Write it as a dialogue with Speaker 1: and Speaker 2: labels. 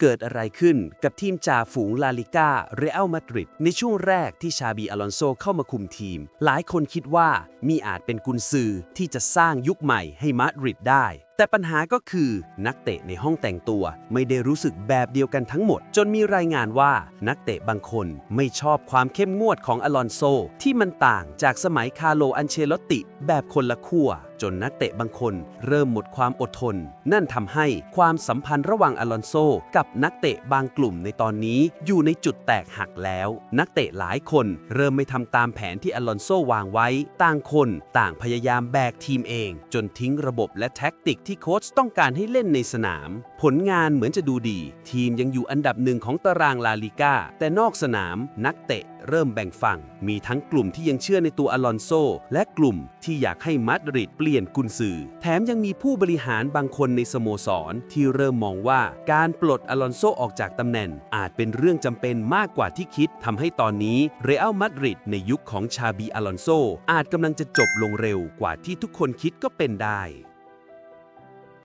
Speaker 1: เกิดอะไรขึ้นกับทีมจ่าฝูงลาลิก้าเรอัลมาดริดในช่วงแรกที่ชาบีอลอนโซเข้ามาคุมทีม หลายคนคิดว่ามีอาจเป็นกุนซือที่จะสร้างยุคใหม่ให้มาดริดได้ แต่ปัญหาก็คือนักเตะในห้องแต่งตัว ไม่ได้รู้สึกแบบเดียวกันทั้งหมด จนมีรายงานว่านักเตะบางคนไม่ชอบความเข้มงวดของอลอนโซที่มันต่างจากสมัยคาโลอันเชลอตติแบบคนละขั้ว จนนักเตะบางคนเริ่มหมดความอดทน นั่นทำให้ความสัมพันธ์ระหว่างอลอนโซ กับนักเตะบางกลุ่มในตอนนี้อยู่ในจุดแตกหักแล้ว นักเตะหลายคนเริ่มไม่ทำตามแผนที่อลอนโซวางไว้ ต่างคนต่างพยายามแบกทีมเอง จนทิ้งระบบและแท็กติกที่โค้ชต้องการให้เล่นในสนาม ผลงานเหมือนจะดูดี ทีมยังอยู่อันดับหนึ่งของตารางลาลิก้าแต่นอกสนามนักเตะเริ่มแบ่งฝั่ง มีทั้งกลุ่มที่ยังเชื่อในตัวอลอนโซ และกลุ่มที่อยากให้มาดริดเปลี่ยนกุนซือ แถมยังมีผู้บริหารบางคนในสโมสร ที่เริ่มมองว่าการปลดอลอนโซออกจากตำแหน่ง อาจเป็นเรื่องจำเป็นมากกว่าที่คิดทำให้ตอนนี้เรอัลมาดริดในยุคของชาบีอลอนโซอาจกำลังจะจบลงเร็วกว่าที่ทุกคนคิดก็เป็นได้